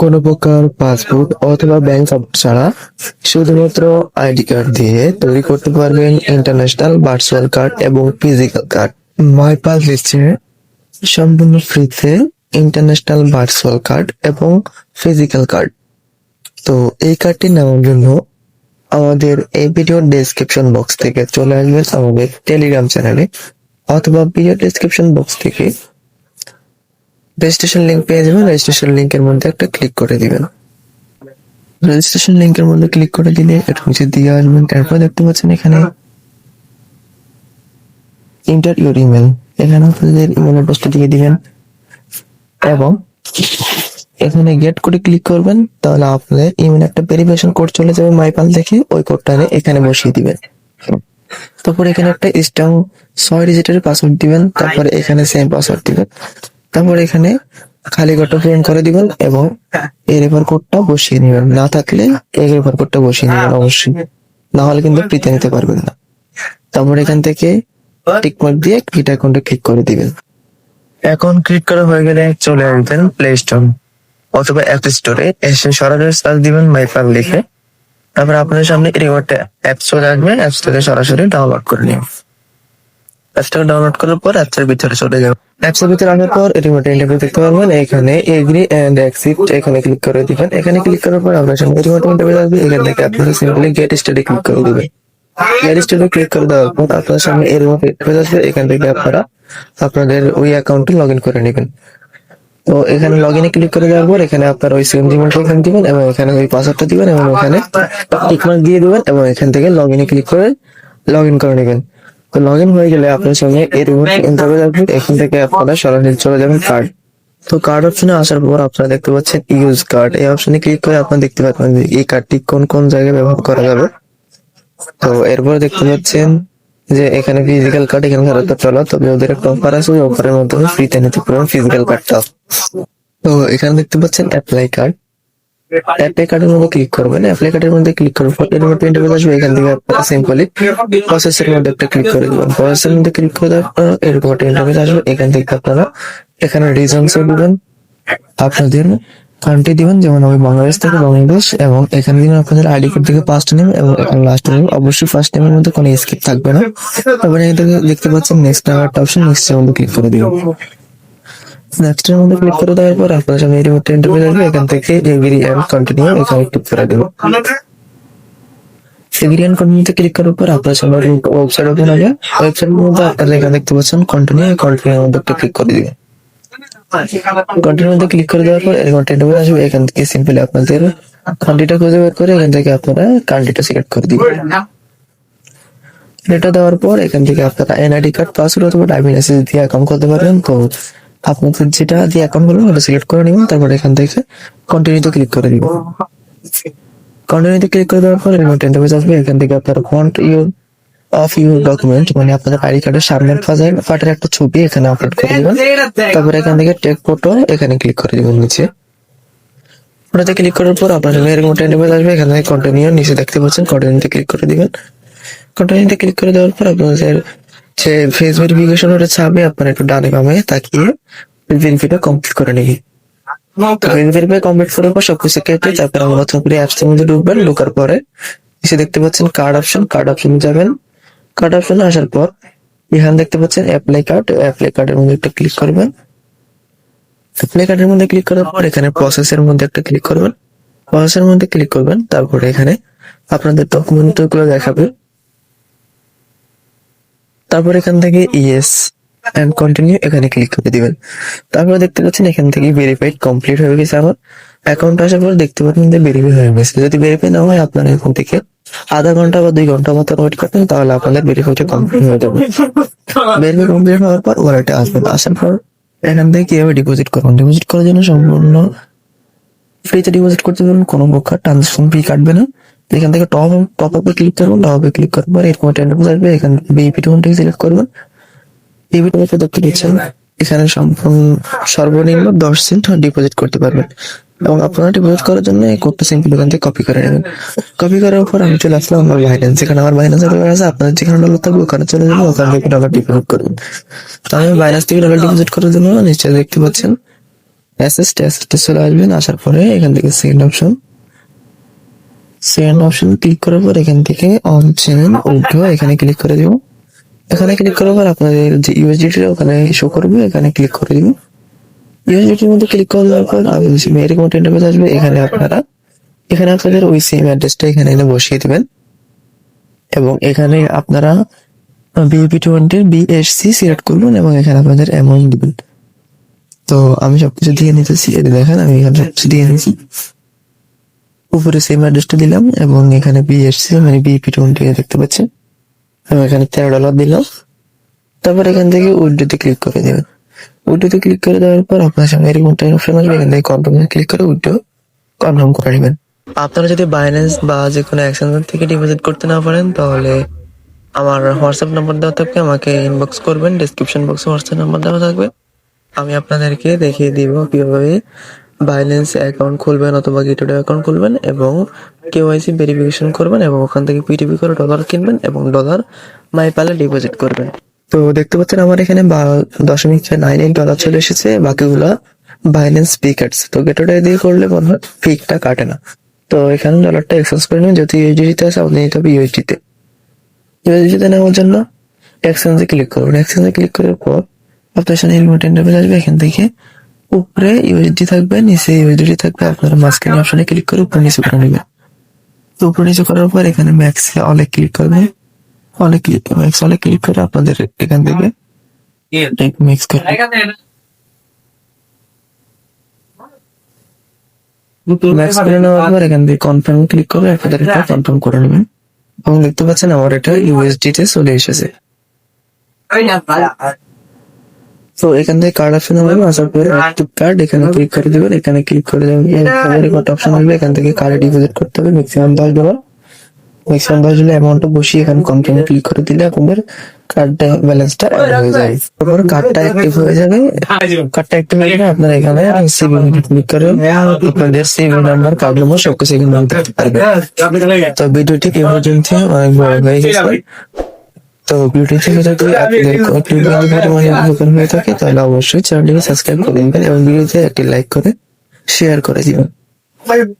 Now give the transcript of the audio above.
কোনো প্রকার পাসপোর্ট অথবা ব্যাংক ছাড়া শুধুমাত্র আইডি কার্ড দিয়ে তৈরি করতে পারবেন ইন্টারন্যাশনাল ভার্চুয়াল কার্ড এবং ফিজিক্যাল কার্ড মাইপাল দিচ্ছে সম্পূর্ণ ফ্রিতে ইন্টারন্যাশনাল ভার্চুয়াল কার্ড এবং ফিজিক্যাল কার্ড তো এই কার্ডটি নেওয়ার জন্য আমাদের এই ভিডিওর ডেসক্রিপশন বক্স থেকে চলে আসবেন আমাদের টেলিগ্রাম চ্যানেলে অথবা ভিডিও ডেসক্রিপশন বক্স থেকে রেজিস্ট্রেশন লিংক পেয়ে যাবেন। রেজিস্ট্রেশন লিংকের মধ্যে একটা ক্লিক করে দিবেন। রেজিস্ট্রেশন লিংকের মধ্যে ক্লিক করে দিলে এটা নিচে দিয়ে আসবেন। তারপর দেখতে পাচ্ছেন এখানে ইন্টার ইউর ইমেল এখানে আপনাদের ইমেল অ্যাড্রেসটা দিয়ে দিবেন। এবং এখানে গেট করে ক্লিক করবেন, তাহলে আপনাদের ইমেল একটা ভেরিফিকেশন কোড চলে যাবে মাইপাল থেকে। ওই কোডটা এখানে বসিয়ে দিবেন। তারপর এখানে একটা স্ট্রং ছয় ডিজিটের পাসওয়ার্ড দিবেন। তারপরে এখানে সেম পাসওয়ার্ড দিবেন। তারপর এখানে খালি ঘরটা পূরণ করে দিবেন এবং এই রেফার কোডটা বসিয়ে নেবেন। না থাকলে এই রেফার কোডটা বসিয়ে নেবেন অবশ্যই। না হলে কিন্তু ফ্রিতে নিতে পারবেন না। তারপর এখান থেকে টিকমার্ক দিয়ে ক্রিট অ্যাকাউন্টে ক্লিক করে দিবেন। এখন ক্লিক করা হয়ে গেলে চলে আসবেন প্লে স্টোর অথবা অ্যাপ স্টোরে এসে সরাসরি সার্চ দিবেন মাইফাল লিখে। তারপর আপনার সামনে রিমোটে অ্যাপ চলে আসবে। অ্যাপ স্টোরে সরাসরি ডাউনলোড করে নিন অ্যাপসটাকে ডাউনলোড করার পর অ্যাপসের ভিতরে চলে যাবেন অ্যাপসের ভিতরে আসার পর রিমোট ইন্টারভিউ দেখতে পারবেন এখানে এগ্রি এন্ড অ্যাকসেপ্ট এখানে ক্লিক করে দিবেন। এখানে ক্লিক করার পর আপনার সামনে রিমোট ইন্টারভিউ আসবে এখান থেকে আপনারা সিম্পলি গেট স্টাডি ক্লিক করে দিবেন। গেট স্টাডি ক্লিক করে দেওয়ার পর আপনার সামনে রিমোট ইন্টারভিউ আসবে এখান থেকে আপনারা আপনাদের ওই অ্যাকাউন্টে লগ ইন করে নেবেন। তো এখানে লগ ইনে ক্লিক করে দেওয়ার পর এখানে আপনার ওই সেম জিমেলটা এখানে দিবেন এবং এখানে ওই পাসওয়ার্ডটা দিবেন এবং এখানে টিকমার্ক দিয়ে দিবেন এবং এখান থেকে লগ ইনে ক্লিক করে লগ ইন করে নেবেন। তো লগ ইন হয়ে গেলে আপনার সঙ্গে রিমোট ইন্টারভিউ আসবে এখান থেকে আপনারা সরাসরি চলে যাবেন কার্ড তো কার্ড অপশনে আসার পর আপনারা দেখতে পাচ্ছেন ইউজ কার্ড এই অপশনে ক্লিক করে আপনারা দেখতে পাচ্ছেন যে এই কার্ডটি কোন কোন জায়গায় ব্যবহার করা যাবে। তো এরপরে দেখতে পাচ্ছেন যে এখানে ফিজিক্যাল কার্ড এখানে তো চলো। তবে ওদের একটা অফার আছে ওই অফারের মাধ্যমে ফ্রিতে নিতে পারবেন ফিজিক্যাল কার্ডটা তো এখানে দেখতে পাচ্ছেন অ্যাপ্লাই কার্ড অ্যাপ্লাই কার্ডের মধ্যে ক্লিক করবেন অ্যাপ্লাই কার্ডের মধ্যে ক্লিক করার পর এর মধ্যে ইন্টারভিউ আসবে, এখান থেকে আপনারা সিম্পলি প্রসেসের মধ্যে একটা ক্লিক করে দিবেন। প্রসেসের মধ্যে ক্লিক করে দেওয়ার পর এরকম একটা ইন্টারভিউ আসবে, এখান থেকে আপনারা এখানে রিজনস দিবেন আপনাদের কান্ট্রি দিবেন যেমন আমি বাংলাদেশ থেকে বাংলাদেশ, এবং এখানে দিবেন আপনাদের আইডি কার্ড থেকে ফার্স্ট নেম এবং এখানে লাস্ট নেম অবশ্যই ফার্স্ট নেমের মধ্যে কোনো স্কিপ থাকবে না। তারপরে এখান থেকে দেখতে পাচ্ছেন নেক্সট নাম্বার একটা অপশন নেক্সট এর ক্লিক করে দিবেন। নেক্সট এর মধ্যে ক্লিক করে দেওয়ার পর আপনার সামনে রিমোট ইন্টারভিউ আসবে, এখান থেকে এগ্রি এন্ড কন্টিনিউ এখানে ক্লিক করে এগ্রি এন্ড কন্টিনিউতে ক্লিক করার পর আপনার সামনে ওয়েবসাইট ওপেন হবে ওয়েবসাইটের মধ্যে আপনারা এখানে দেখতে পাচ্ছেন কন্টিনিউ কন্টিনিউ এর মধ্যে একটা ক্লিক করে দিবেন কন্টিনিউ মধ্যে ক্লিক করে দেওয়ার পর এরকম টেন্ডার আসবে, এখান থেকে সিম্পলি আপনাদের কান্ট্রিটা খুঁজে বের করে এখান থেকে আপনারা কান্ট্রিটা সিলেক্ট করে দিবেন। এটা দেওয়ার পর এখান থেকে আপনারা এনআইডি কার্ড পাসওয়ার্ড অথবা ড্রাইভিং লাইসেন্স দিয়ে অ্যাকাউন্ট করতে পারবেন। তো আপনাদের যেটা দিয়ে অ্যাকাউন্ট করবেন ওটা সিলেক্ট করে নেবেন তারপর এখান থেকে কন্টিনিউতে ক্লিক করে দিবেন কন্টিনিউতে ক্লিক করে দেওয়ার পর এরকম ইন্টারফেস আসবে এখান থেকে আপনারা front your of your document মানে আপনাদের আইডি কার্ডের সামনের ফাজার পাটের একটা ছবি এখানে আপলোড করে দিবেন। তারপরে এখান থেকে টেক ফটো এখানে ক্লিক করে দিবেন নিচে। ওটাতে ক্লিক করার পর আপনার এরকম ইন্টারফেস আসবে এখানে কন্টিনিউ নিচে দেখতে পাচ্ছেন কন্টিনিউতে ক্লিক করে দিবেন। কন্টিনিউতে ক্লিক করে দেওয়ার পর আপনাদের যে ফেস ভেরিফিকেশন ওটা চাবে আপনারা একটু ডানে বামে তাকিয়ে ভেরিফিটা কমপ্লিট করে নিবি ভেরিফাই কমপ্লিট করার পর সবকিছু কেটে তারপর আমার করে অ্যাপস এর মধ্যে ঢুকবেন ঢোকার পরে এসে দেখতে পাচ্ছেন কার্ড অপশন কার্ড অপশনে যাবেন। কার্ড অপশনে আসার পর এখানে দেখতে পাচ্ছেন অ্যাপ্লাই কার্ড অ্যাপ্লাই কার্ডের মধ্যে একটা ক্লিক করবেন। অ্যাপ্লাই কার্ডের মধ্যে ক্লিক করার পর এখানে প্রসেসের মধ্যে একটা ক্লিক করবেন। প্রসেসের মধ্যে ক্লিক করবেন তারপরে এখানে আপনাদের ডকুমেন্টগুলো দেখাবে। তারপর এখান থেকে ইয়েস এন্ড কন্টিনিউ এখানে ক্লিক করে দিবেন। তারপর দেখতে পাচ্ছেন এখান থেকে ভেরিফাইড কমপ্লিট হয়ে গেছে আমার অ্যাকাউন্ট আসার পর দেখতে পাচ্ছেন যে ভেরিফাই হয়ে গেছে। যদি ভেরিফাই না হয় আপনারা এখান থেকে আধা ঘণ্টা বা দুই ঘণ্টা মতো ওয়েট করবেন, তাহলে আপনাদের ভেরিফাইটা কমপ্লিট হয়ে যাবে। ভেরিফাই কমপ্লিট হওয়ার পর ওয়ালেটে আসবেন আসার পর এখান থেকে কীভাবে ডিপোজিট করবেন? ডিপোজিট করার জন্য সম্পূর্ণ ফ্রিতে ডিপোজিট করতে পারবেন, কোনো প্রকার ট্রানজাকশন ফি কাটবে না। এখান থেকে টপ টপ আপে ক্লিক করবেন টপ আপে ক্লিক করার পর এরকম একটা ইন্টারফেস আসবে, এখান থেকে বিপি টোনটাকে সিলেক্ট করবেন। বিপি টোনটা দেখতে দিচ্ছেন এখানে সম্পূর্ণ সর্বনিম্ন দশ সেন্ট ডিপোজিট করতে পারবেন। এবং আপনারা ডিপোজিট করার জন্য এই কোডটা সিম্পল এখান থেকে কপি করে নেবেন। কপি করার পর আমি চলে আসলাম আমার বাইন্যান্স যেখানে আমার বাইন্যান্স ডলার আছে, আপনাদের যেখানে ডলার থাকবে, ওখানে চলে যাবেন, ওখান থেকে ডলার ডিপোজিট করবেন। তো আমি বাইন্যান্স থেকে ডলার ডিপোজিট করার জন্য নিশ্চয়ই দেখতে পাচ্ছেন। অ্যাসেস্ট অ্যাসেস্টে চলে আসবেন, আসার পরে এখান থেকে second option second option click করার পর এখান থেকে অন চেন উঠো এখানে ক্লিক করে দিব। এখানে ক্লিক করার পর আপনাদের যে ইউএসডিটি ওখানে শো করবে, এখানে ক্লিক করে দিব ইউএসডিটির মধ্যে ক্লিক করে দেওয়ার পর এরকম ইন্টারফেস আসবে, এখানে আপনারা, এখানে আপনাদের ওই সেম অ্যাড্রেসটা এখানে এনে বসিয়ে দিবেন। এবং এখানে আপনারা বিএপি টোয়েন্টির বিএসসি সিলেক্ট করবেন এবং এখানে আপনাদের অ্যামাউন্ট দিবেন। তো আমি সবকিছু দিয়ে নিতেছি দেখেন আমি এখানে সবকিছু দিয়ে নিয়েছি। উপরে সেম অ্যাড্রেসটা দিলাম এবং এখানে বিএসসি মানে বিএপি টোয়েন্টি দেখতে পাচ্ছেন। আমি এখানে তেরো ডলার দিলাম। তারপর এখান থেকে উইডোতে ক্লিক করে দেবেন। উইডোতে ক্লিক করে দেওয়ার পর আপনার সামনে এরকম একটা অপশন আসবে, এখান থেকে কনফার্ম ক্লিক করে উইডো কনফার্ম করে নেবেন। আপনারা যদি বাইন্যান্স বা যে কোনো এক্সচেঞ্জ থেকে ডিপোজিট করতে না পারেন, তাহলে আমার হোয়াটসঅ্যাপ নাম্বার দেওয়া থাকবে, আমাকে ইনবক্স করবেন ডিসক্রিপশন বক্সে হোয়াটসঅ্যাপ নাম্বার দেওয়া থাকবে। আমি আপনাদেরকে দেখিয়ে দিব কীভাবে বাইন্যান্স অ্যাকাউন্ট খুলবেন অথবা গেটওয়ে অ্যাকাউন্ট খুলবেন এবং কেওয়াইসি ভেরিফিকেশন করবেন এবং ওখান থেকে পিটিপি করে ডলার কিনবেন এবং ডলার মাইপালে ডিপোজিট করবেন। তো দেখতে পাচ্ছেন আমার এখানে দশমিক নাইন এইট ডলার চলে এসেছে, বাকিগুলা বাইন্যান্স ফি কাটছে তো গেটওয়ে দিয়ে করলে মনে হয় ফিকটা কাটে না। তো এখানে ডলারটা এক্সচেঞ্জ করে নিন, যদি ইউএসডিতে আছে, আপনি নিতে হবে ইউএসডিতে ইউএসডিতে নেওয়ার জন্য এক্সচেঞ্জে ক্লিক করুন। এক্সচেঞ্জে ক্লিক করার পর আপনার সামনে ইন্টারফেস আসবে, এখান থেকে উপরে ইউএসডি থাকবে নিচে ইউএসডি থাকবে আপনারা মাঝখানে অপশনে ক্লিক করে উপরে নিচে করে নেবেন। তো উপরে নিচে করার পর এখানে ম্যাক্স অলে ক্লিক করবেন। অলে ক্লিক ম্যাক্স অলে ক্লিক করে আপনাদের এখান থেকে মিক্স করে ম্যাক্স করে নেওয়ার পর এখান থেকে কনফার্ম ক্লিক করে আপনাদের এটা কনফার্ম করে নেবেন। এবং দেখতে পাচ্ছেন আমার এটা ইউএসডি তে চলে এসেছে। তো এখান থেকে কার্ড অপশন হবে আসার পরে অ্যাক্টিভ কার্ড এখানে ক্লিক করে দেবেন এখানে ক্লিক করে দেবেন এখানে একটা অপশন আসবে এখান থেকে কার্ডে ডিপোজিট করতে হবে ম্যাক্সিমাম দশ ডলার ম্যাক্সিমাম দশ ডলার অ্যামাউন্টটা বসিয়ে এখানে কনফার্ম ক্লিক করে দিলে আপনাদের কার্ডটা ব্যালেন্সটা হয়ে যায়। তারপর কার্ডটা অ্যাক্টিভ হয়ে যাবে। কার্ডটা অ্যাক্টিভ হয়ে গেলে আপনারা এখানে সিবি ক্লিক করে আপনাদের সিবি নাম্বার কার্ড নম্বর সবকিছু এখানে দেখতে পারবেন তো ভিডিওটি এই পর্যন্ত অনেক বড় হয়ে গেছে। তো ভিডিওটি থেকে যদি আপনাদের উপকার হয়ে থাকে তাহলে অবশ্যই চ্যানেলটিকে সাবস্ক্রাইব করে দিবেন এবং ভিডিওতে একটি লাইক করে শেয়ার করে দিবেন